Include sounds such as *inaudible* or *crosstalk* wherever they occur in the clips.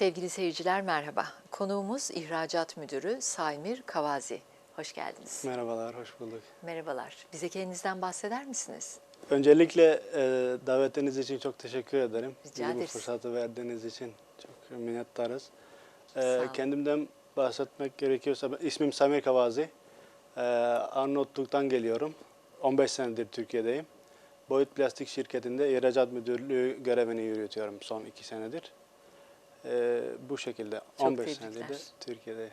Sevgili seyirciler merhaba. Konuğumuz İhracat Müdürü Saymir Kavazi. Hoş geldiniz. Merhabalar, hoş bulduk. Merhabalar. Bize kendinizden bahseder misiniz? Öncelikle e, davetiniz için çok teşekkür ederim. Rica Bize bu ederiz. fırsatı verdiğiniz için çok minnettarız. E, kendimden bahsetmek gerekiyorsa, ismim Samir Kavazi. E, Arnavutluk'tan geliyorum. 15 senedir Türkiye'deyim. Boyut Plastik şirketinde ihracat müdürlüğü görevini yürütüyorum son 2 senedir. E, bu şekilde Çok 15 senedir de tebrikler. Türkiye'deyim.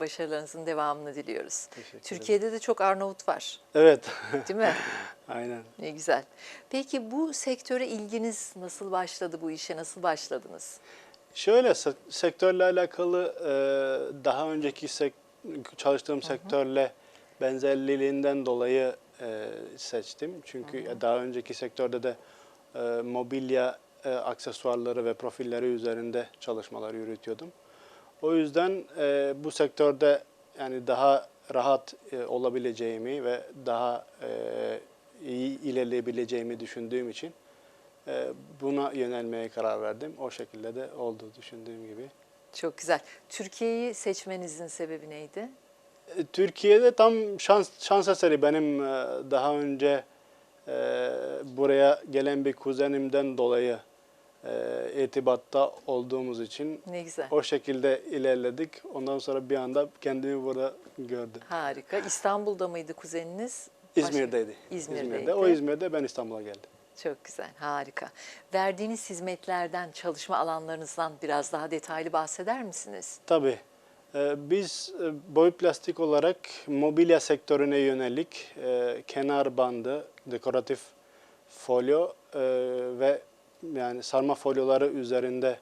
Başarılarınızın devamını diliyoruz. Teşekkür. Türkiye'de de çok Arnavut var, Evet, değil mi? *laughs* aynen. ne güzel. Peki bu sektöre ilginiz nasıl başladı? Bu işe nasıl başladınız? Şöyle se- sektörle alakalı e, daha önceki sek- çalıştığım sektörle benzerliğinden dolayı e, seçtim. Çünkü daha önceki sektörde de e, mobilya e, aksesuarları ve profilleri üzerinde çalışmalar yürütüyordum. O yüzden e, bu sektörde yani daha rahat e, olabileceğimi ve daha e, iyi ilerleyebileceğimi düşündüğüm için e, buna yönelmeye karar verdim. O şekilde de oldu düşündüğüm gibi. Çok güzel. Türkiye'yi seçmenizin sebebi neydi? E, Türkiye'de tam şans şans eseri benim e, daha önce e, buraya gelen bir kuzenimden dolayı e, irtibatta olduğumuz için Ne güzel. o şekilde ilerledik. Ondan sonra bir anda kendimi burada gördüm. Harika. İstanbul'da mıydı kuzeniniz? İzmir'deydi. İzmir'deydi. O İzmir'de ben İstanbul'a geldim. Çok güzel, harika. Verdiğiniz hizmetlerden, çalışma alanlarınızdan biraz daha detaylı bahseder misiniz? Tabii. Ee, Biz e, boy plastik olarak mobilya sektörüne yönelik e, kenar bandı, dekoratif folyo e, ve yani sarma folyoları üzerinde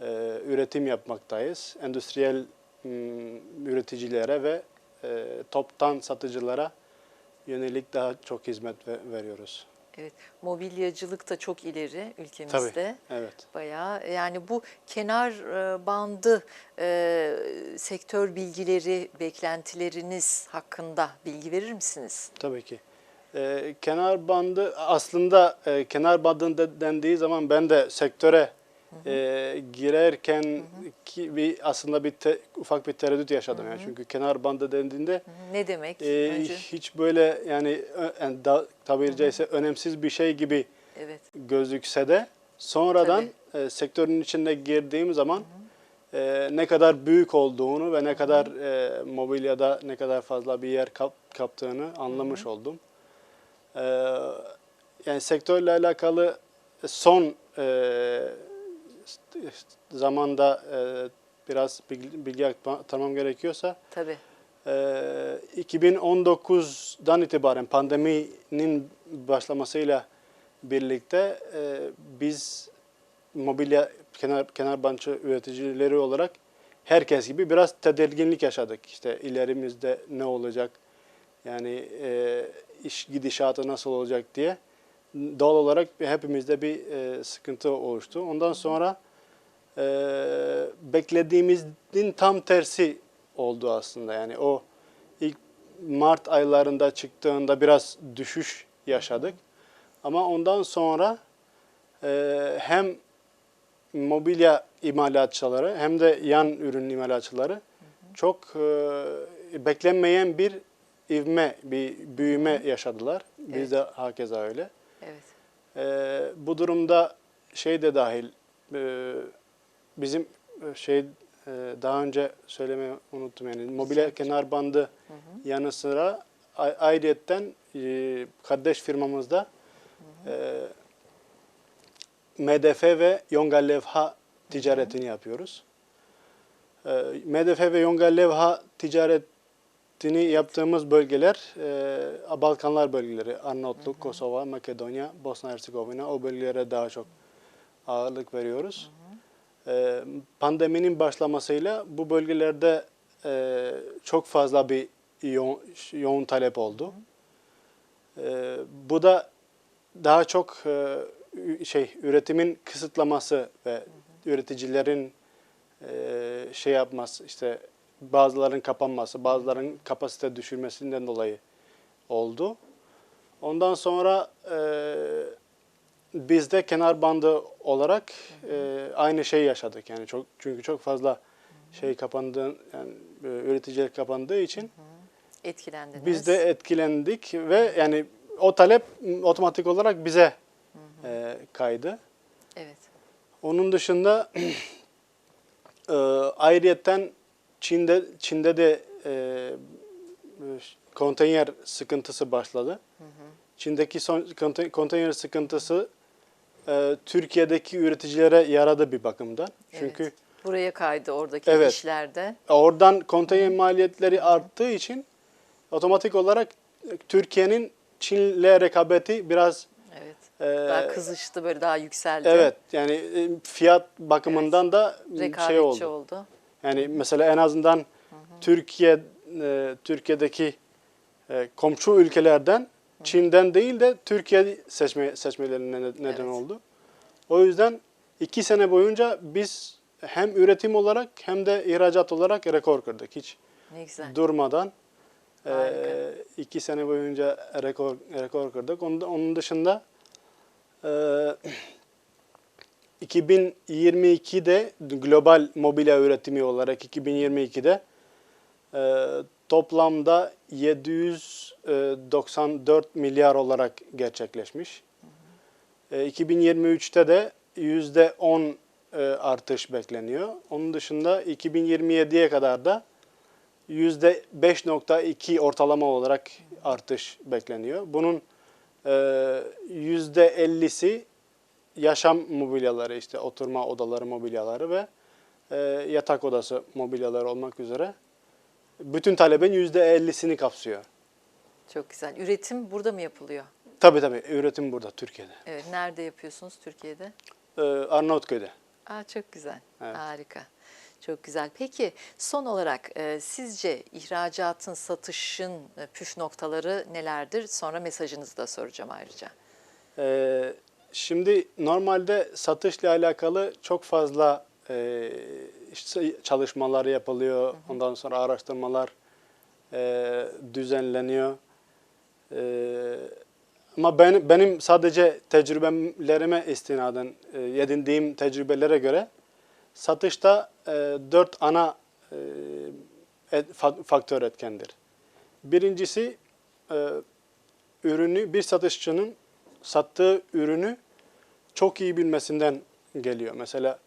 e, üretim yapmaktayız. Endüstriyel üreticilere ve e, toptan satıcılara yönelik daha çok hizmet ve- veriyoruz. Evet, mobilyacılık da çok ileri ülkemizde. Tabii. Evet. Bayağı yani bu kenar e, bandı e, sektör bilgileri, beklentileriniz hakkında bilgi verir misiniz? Tabii ki. Ee, kenar bandı aslında e, kenar bandı dendiği zaman ben de sektöre e, girerken ki bir aslında bir te- ufak bir tereddüt yaşadım yani. çünkü kenar bandı dendiğinde Ne demek? e, Önce, hiç böyle yani, yani da, tabiri caizse önemsiz bir şey gibi evet, gözükse de sonradan e, sektörün içine girdiğim zaman e, ne kadar büyük olduğunu ve ne kadar e, mobilyada ne kadar fazla bir yer kap, kaptığını anlamış oldum. E, yani sektörle alakalı son e, zamanda e, biraz bilgi, bilgi aktarmam gerekiyorsa tabii. ee, 2019'dan itibaren pandeminin başlamasıyla birlikte e, biz mobilya kenar kenar bançı üreticileri olarak herkes gibi biraz tedirginlik yaşadık. İşte ilerimizde ne olacak? Yani e, iş gidişatı nasıl olacak diye doğal olarak hepimizde bir e, sıkıntı oluştu. Ondan sonra e, beklediğimizin tam tersi oldu aslında. Yani o ilk Mart aylarında çıktığında biraz düşüş yaşadık. Ama ondan sonra e, hem mobilya imalatçıları hem de yan ürün imalatçıları çok e, beklenmeyen bir ivme, bir büyüme yaşadılar. Evet. Biz de hakeza öyle. Evet. Ee, bu durumda şey de dahil e, bizim e, şey e, daha önce söylemeyi unuttum yani mobilya kenar bandı yanı sıra ayrıyetten e, kardeş firmamızda e, MDF ve yonga levha ticaretini yapıyoruz. E, MDF ve yonga levha ticaretini yaptığımız bölgeler e, Balkanlar bölgeleri, Arnavutluk, Kosova, Makedonya, Bosna Herzegovina o bölgelere daha çok ağırlık veriyoruz. E, pandeminin başlamasıyla bu bölgelerde e, çok fazla bir yo- yoğun talep oldu. E, bu da daha çok e, şey üretimin kısıtlaması ve üreticilerin e, şey yapması işte bazılarının kapanması, bazılarının kapasite düşürmesinden dolayı oldu. Ondan sonra e, biz de kenar bandı olarak e, aynı şeyi yaşadık. Yani çok çünkü çok fazla şey kapandı yani e, üreticiler kapandığı için Etkilendiniz. biz de etkilendik ve yani o talep otomatik olarak bize e, kaydı. Evet. Onun dışında *clears throat* e, ayrıyetten Çin'de Çin'de de e, e, konteyner sıkıntısı başladı. Çin'deki son konte- konteyner sıkıntısı e, Türkiye'deki üreticilere yaradı bir bakımdan. Çünkü evet. Buraya kaydı oradaki Evet. işlerde. oradan konteyner maliyetleri arttığı için otomatik olarak Türkiye'nin Çin'le rekabeti biraz Evet. e, Daha kızıştı böyle daha yükseldi. evet yani e, fiyat bakımından da Rekabetçi şey oldu. oldu. Yani mesela en azından Türkiye e, Türkiye'deki e, komşu ülkelerden Çin'den değil de Türkiye seçme seçmelerine ne- neden Evet. oldu. O yüzden iki sene boyunca biz hem üretim olarak hem de ihracat olarak rekor kırdık hiç Ne güzel. durmadan. e, iki sene boyunca rekor rekor kırdık. Onun, onun dışında e, *clears throat* 2022'de global mobilya üretimi olarak 2022'de e, toplamda 794 milyar olarak gerçekleşmiş. E, 2023'te de %10 e, artış bekleniyor. Onun dışında 2027'ye kadar da %5.2 ortalama olarak artış bekleniyor. Bunun e, %50'si yaşam mobilyaları işte oturma odaları mobilyaları ve e, yatak odası mobilyaları olmak üzere bütün talebin %50'sini kapsıyor. Çok güzel. Üretim burada mı yapılıyor? Tabii tabii üretim burada Türkiye'de. Evet. Nerede yapıyorsunuz Türkiye'de? E, Arnavutköy'de. Aa, çok güzel. Evet. Harika. Çok güzel. Peki son olarak e, sizce ihracatın, satışın e, püf noktaları nelerdir? Sonra mesajınızı da soracağım ayrıca. Ee, şimdi normalde satışla alakalı çok fazla e, işte çalışmalar yapılıyor. Ondan sonra araştırmalar e, düzenleniyor. E, ama ben, benim sadece tecrübelerime istinaden e, edindiğim tecrübelere göre satışta e, dört ana e, et- fa- faktör etkendir. Birincisi e, ürünü bir satışçının sattığı ürünü çok iyi bilmesinden geliyor. Mesela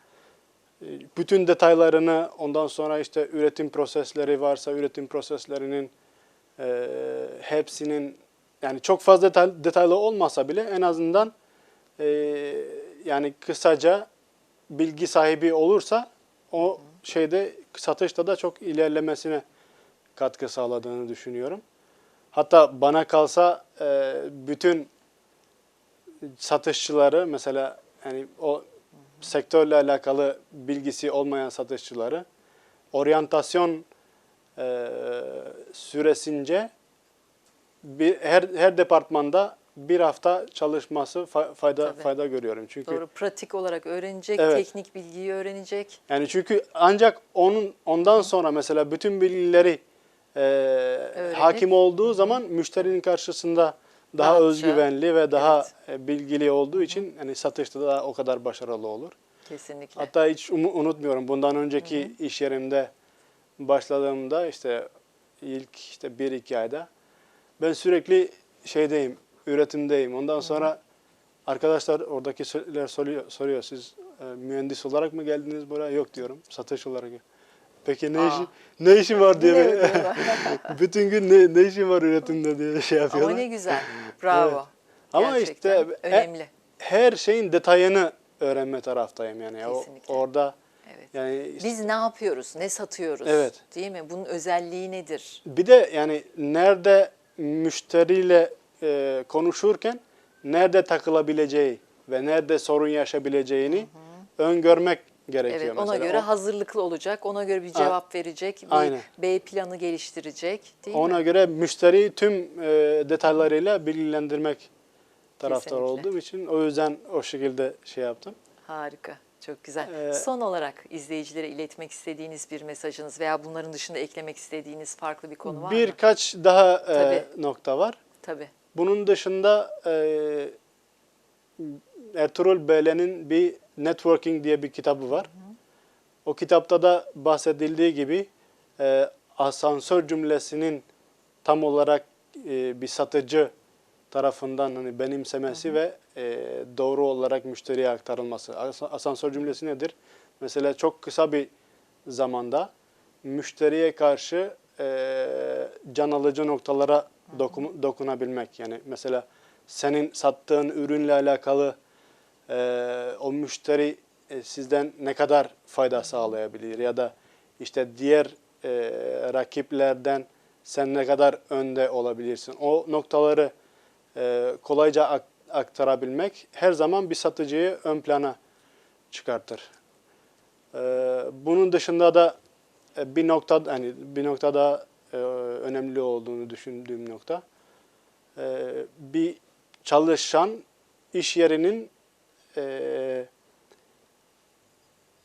e, bütün detaylarını ondan sonra işte üretim prosesleri varsa üretim proseslerinin e, hepsinin yani çok fazla detay, detaylı olmasa bile en azından e, yani kısaca bilgi sahibi olursa o şeyde satışta da çok ilerlemesine katkı sağladığını düşünüyorum. Hatta bana kalsa e, bütün satışçıları mesela yani o sektörle alakalı bilgisi olmayan satışçıları oryantasyon e, süresince bir her her departmanda bir hafta çalışması fa- fayda Tabii. fayda görüyorum. Çünkü Doğru. Pratik olarak öğrenecek, Evet. teknik bilgiyi öğrenecek. yani çünkü ancak onun ondan sonra mesela bütün bilgileri e, hakim olduğu zaman müşterinin karşısında daha Rahatça. özgüvenli ve daha e, bilgili olduğu için hani satışta da o kadar başarılı olur. Kesinlikle. Hatta hiç unutmuyorum bundan önceki iş yerimde başladığımda işte ilk işte bir iki ayda ben sürekli şeydeyim, üretimdeyim. Ondan sonra arkadaşlar oradakiler soruyor, soruyor siz e, mühendis olarak mı geldiniz buraya? Yok diyorum, satış olarak. Peki ne Aa. işi ne işin var diye. *laughs* Bütün gün ne, ne işin var üretimde diye şey Ama yapıyorlar. ne güzel. Bravo. Evet. Ama Gerçekten işte önemli. her şeyin detayını öğrenme taraftayım yani. O, Kesinlikle. orada Evet. yani Biz ne yapıyoruz, ne satıyoruz? Evet. Değil mi? Bunun özelliği nedir? Bir de yani nerede müşteriyle e, konuşurken nerede takılabileceği ve nerede sorun yaşayabileceğini öngörmek gerekiyor Evet, ona mesela. göre O- hazırlıklı olacak, ona göre bir cevap verecek, bir Aynen. B planı geliştirecek, değil ona mi? göre müşteriyi tüm e, detaylarıyla bilgilendirmek taraftar olduğum için o yüzden o şekilde şey yaptım. Harika, çok güzel. Ee, Son olarak izleyicilere iletmek istediğiniz bir mesajınız veya bunların dışında eklemek istediğiniz farklı bir konu var mı? Birkaç daha e, nokta var. Tabii. Bunun dışında e, Ertuğrul Beyle'nin bir Networking diye bir kitabı var. O kitapta da bahsedildiği gibi e, asansör cümlesinin tam olarak e, bir satıcı tarafından hani benimsemesi ve e, doğru olarak müşteriye aktarılması. Asa- Asansör cümlesi nedir? Mesela çok kısa bir zamanda müşteriye karşı e, can alıcı noktalara dokun- dokunabilmek. Yani mesela senin sattığın ürünle alakalı e, o müşteri e, sizden ne kadar fayda sağlayabilir ya da işte diğer e, rakiplerden sen ne kadar önde olabilirsin. O noktaları e, kolayca ak- aktarabilmek her zaman bir satıcıyı ön plana çıkartır. E, bunun dışında da e, bir nokta hani bir noktada e, önemli olduğunu düşündüğüm nokta e, bir çalışan iş yerinin e,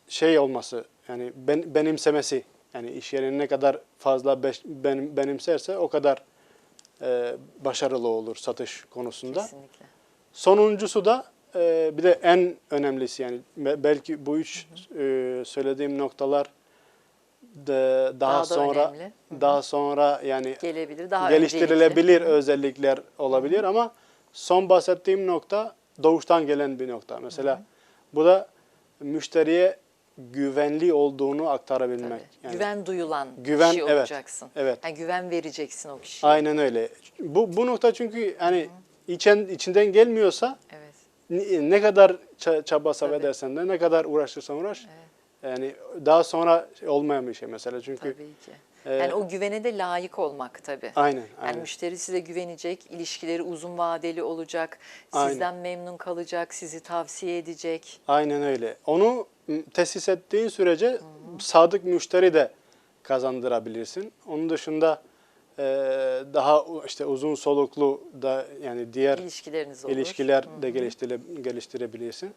şey olması yani ben, benimsemesi yani iş yerinin ne kadar fazla beş- benim, benimserse o kadar e, başarılı olur satış konusunda. Kesinlikle. Sonuncusu da e, bir de en önemlisi yani be- belki bu üç e, söylediğim noktalar de, daha, Daha da sonra önemli. daha sonra yani Gelebilir. Daha geliştirilebilir öncelikli. özellikler olabilir ama son bahsettiğim nokta doğuştan gelen bir nokta. Mesela bu da müşteriye güvenli olduğunu aktarabilmek. Tabii. Yani güven duyulan Güven, kişi evet, olacaksın. evet. Yani güven vereceksin o kişiye. Aynen öyle. Bu bu nokta çünkü hani içen içinden gelmiyorsa Evet. ne ne kadar ça- çaba sarf edersen de ne kadar uğraşırsan uğraş yani daha sonra olmayan bir şey mesela çünkü Tabii ki. E, Yani o güvene de layık olmak tabii. aynen Yani aynen. müşteri size güvenecek, ilişkileri uzun vadeli olacak, Aynen. sizden memnun kalacak, sizi tavsiye edecek. Aynen öyle. Onu tesis ettiğin sürece sadık müşteri de kazandırabilirsin. Onun dışında e, daha işte uzun soluklu da yani diğer İlişkileriniz olur. ilişkiler de geliştire, geliştirebilirsin.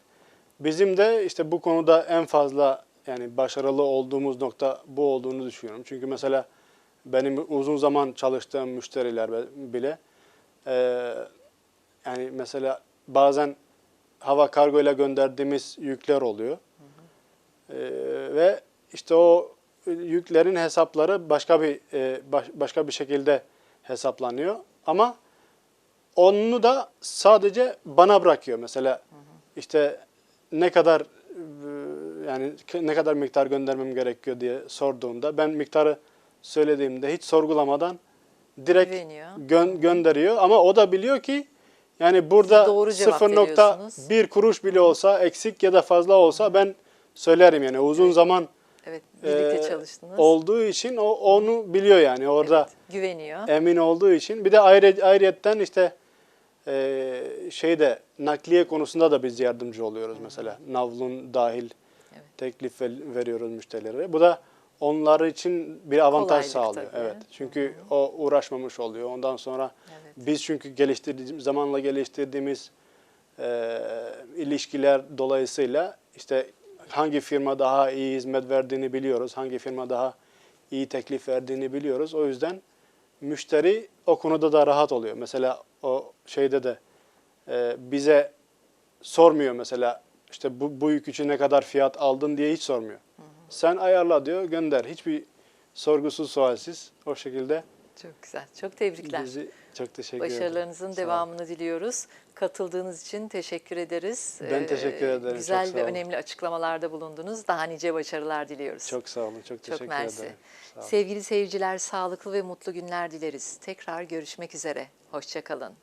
Bizim de işte bu konuda en fazla yani başarılı olduğumuz nokta bu olduğunu düşünüyorum. Çünkü mesela benim uzun zaman çalıştığım müşteriler bile e, yani mesela bazen hava kargo ile gönderdiğimiz yükler oluyor. E, ve işte o yüklerin hesapları başka bir e, baş- başka bir şekilde hesaplanıyor. Ama onu da sadece bana bırakıyor. Mesela işte ne kadar yani ne kadar miktar göndermem gerekiyor diye sorduğumda ben miktarı söylediğimde hiç sorgulamadan direkt Güveniyor. gön- gönderiyor ama o da biliyor ki yani burada Siz doğru cevap 0.1 kuruş bile olsa eksik ya da fazla olsa ben söylerim yani uzun zaman Evet, birlikte e, çalıştınız. olduğu için o onu biliyor yani orada Evet, güveniyor. emin olduğu için. Bir de ayrı, ayrıyetten işte e, şeyde nakliye konusunda da biz yardımcı oluyoruz mesela. Navlun dahil Evet. Teklif ver- veriyoruz müşterilere. Bu da onlar için bir avantaj Kolaylık sağlıyor. tabii. Evet. Çünkü o uğraşmamış oluyor. Ondan sonra Evet. biz çünkü geliştirdiğimiz zamanla geliştirdiğimiz e, ilişkiler dolayısıyla işte hangi firma daha iyi hizmet verdiğini biliyoruz. Hangi firma daha iyi teklif verdiğini biliyoruz. O yüzden müşteri o konuda da rahat oluyor. Mesela o şeyde de e, bize sormuyor mesela işte bu, bu yük için ne kadar fiyat aldın diye hiç sormuyor. Sen ayarla diyor gönder. Hiçbir sorgusuz sualsiz o şekilde Çok güzel. Çok tebrikler. bizi çok teşekkür ederim. Başarılarınızın devamını diliyoruz. Katıldığınız için teşekkür ederiz. Ben teşekkür ederim, çok Güzel sağ ve önemli açıklamalarda bulundunuz. Daha nice başarılar diliyoruz. Çok sağ olun. Çok Çok teşekkür mersi. ederim. Sevgili seyirciler, sağlıklı ve mutlu günler dileriz. Tekrar görüşmek üzere. Hoşçakalın.